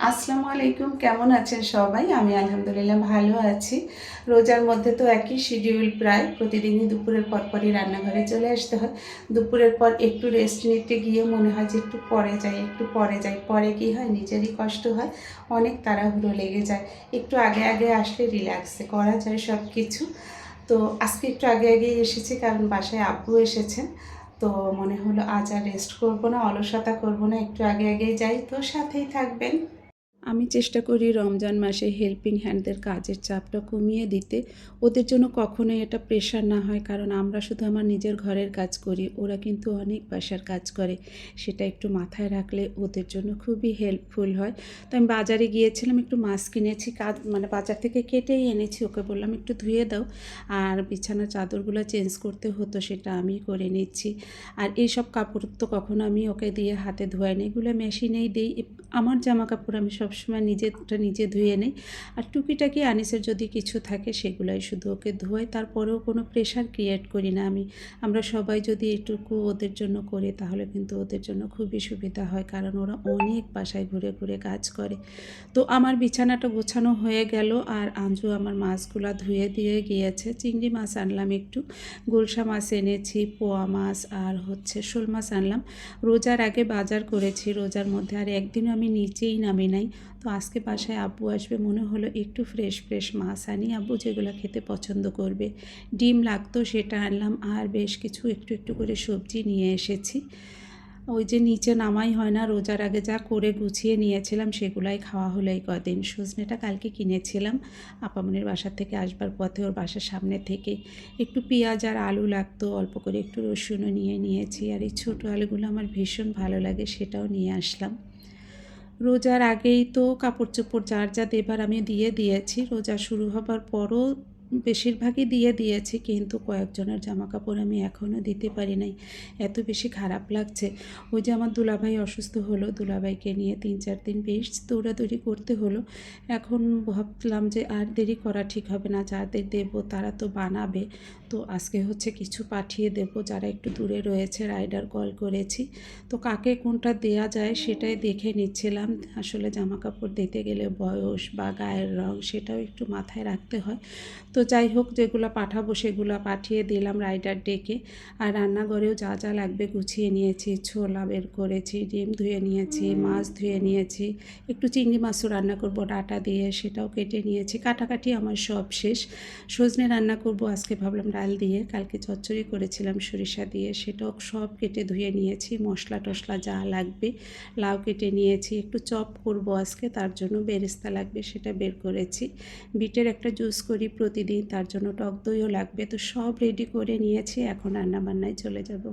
আসসালামু আলাইকুম, কেমন আছেন সবাই? আমি আলহামদুলিল্লাহ ভালো আছি। রোজার মধ্যে তো একই শিডিউল প্রায়, প্রতিদিনই দুপুরের পর পরই রান্নাঘরে চলে আসতে হয়। দুপুরের পর একটু রেস্ট নিতে গিয়ে মনে হয় যে একটু পরে যাই, একটু পরে যাই। পরে কি হয়? নিজেরই কষ্ট হয়, অনেক তাড়াহুড়ো লেগে যায়। একটু আগে আগে আসলে রিল্যাক্সে করা যায় সব কিছু তো আজকে একটু আগে আগেই এসেছি, কারণ বাসায় আব্বু এসেছেন। তো মনে হলো আজ আর রেস্ট করব না, অলসতা করব না, একটু আগে আগেই যাই। তো সাথেই থাকবেন। আমি চেষ্টা করি রমজান মাসে হেল্পিং হ্যান্ডদের কাজের চাপটা কমিয়ে দিতে। ওদের জন্য কখনোই এটা প্রেশার না হয়, কারণ আমরা শুধু আমার নিজের ঘরের কাজ করি, ওরা কিন্তু অনেক বাসার কাজ করে। সেটা একটু মাথায় রাখলে ওদের জন্য খুবই হেল্পফুল হয়। তো আমি বাজারে গিয়েছিলাম, একটু মাছ কিনেছি, কাজ মানে বাজার থেকে কেটেই এনেছি, ওকে বললাম, একটু ধুয়ে দাও। আর বিছানার চাদরগুলো চেঞ্জ করতে হতো, সেটা আমি করে নিচ্ছি। আর এইসব কাপড় তো কখনো আমি ওকে দিয়ে হাতে ধোয়াই নিই এগুলো মেশিনেই দিই। আমার জামা কাপড় আমি সবসময় নিজেরটা নিজে ধুয়ে নিই। আর টুকিটাকি আনিসের যদি কিছু থাকে, সেগুলাই শুধু ওকে ধোয়াই তারপরেও কোনো প্রেশার ক্রিয়েট করি না আমি। আমরা সবাই যদি এটুকু ওদের জন্য করি, তাহলে কিন্তু ওদের জন্য খুবই সুবিধা হয়, কারণ ওরা অনেক বাসায় ঘুরে ঘুরে কাজ করে। তো আমার বিছানাটা গোছানো হয়ে গেল, আর আঞ্জু আমার মাছগুলো ধুয়ে দিয়ে গিয়েছে। চিংড়ি মাছ আনলাম একটু, গুলশা মাছ এনেছি, পোয়া মাছ, আর হচ্ছে শোল মাছ আনলাম। রোজার আগে বাজার করেছি, রোজার মধ্যে আর একদিনও আমি নিচেই নামি নাই। তো আজকে বাসায় আব্বু আসবে, মনে হলো একটু ফ্রেশ ফ্রেশ মাছ আনি। আব্বু যেগুলো খেতে পছন্দ করবে। ডিম লাগতো সেটা আনলাম, আর বেশ কিছু একটু একটু করে সবজি নিয়ে এসেছি। ওই যে নিচে নামাই হয় না, রোজার আগে যা করে গুছিয়ে নিয়েছিলাম সেগুলাই খাওয়া হলো এই কদিন। সজনেটা কালকে কিনেছিলাম আপামনির বাসার থেকে আসবার পথে ওর বাসার সামনে থেকে। একটু পেঁয়াজ আর আলু লাগতো, অল্প করে একটু রসুনও নিয়ে নিয়েছি। আর এই ছোটো আলুগুলো আমার ভীষণ ভালো লাগে, সেটাও নিয়ে আসলাম। রোজার আগেই তো কাপড় চোপড় যার যা দেবার আমি দিয়ে দিয়েছি, রোজা শুরু হবার পরও বেশিরভাগই দিয়ে দিয়েছি, কিন্তু কয়েকজনের জামা কাপড় আমি এখনও দিতে পারি নাই। এত বেশি খারাপ লাগছে। ওই যে আমার দুলাভাই অসুস্থ হলো, দুলাভাইকে নিয়ে তিন চার দিন বেশ দৌড়াদৌড়ি করতে হলো। এখন ভাবলাম যে আর দেরি করা ঠিক হবে না, যাদের দেবো তারা তো বানাবে। তো আজকে হচ্ছে কিছু পাঠিয়ে দেবো, যারা একটু দূরে রয়েছে, রাইডার কল করেছি। তো কাকে কোনটা দেয়া যায় সেটাই দেখে নিচ্ছিলাম। আসলে জামা কাপড় দিতে গেলে বয়স বা গায়ের রং সেটাও একটু মাথায় রাখতে হয়। তো যাই হোক, যেগুলো পাঠাবো সেগুলো পাঠিয়ে দিলাম রাইডার ডেকে। আর রান্নাঘরেও যা যা লাগবে গুছিয়ে নিয়েছি। ছোলা বের করেছি, ডিম ধুয়ে নিয়েছি, মাছ ধুয়ে নিয়েছি। একটু চিংড়ি মাছও রান্না করব, ডাটা দিয়ে সেটাও কেটে নিয়েছি। কাটাকাটি আমার সব শেষ। সজনে রান্না করব, আজকে ভাবলাম ডাল দিয়ে। কালকে চচ্চড়ি করেছিলাম সরিষা দিয়ে, সেটাও সব কেটে ধুয়ে নিয়েছি। মশলা টশলা যা লাগবে, লাউ কেটে নিয়েছি। একটু চপ করব আজকে, তার জন্য বেরেস্তা লাগবে, সেটা বের করেছি। বিটের একটা জুস করি প্রতিদিন। তার জন্য টক দইও লাগবে। তো সব রেডি করে নিয়েছি। এখন রান্নাবান্নায় চলে যাব।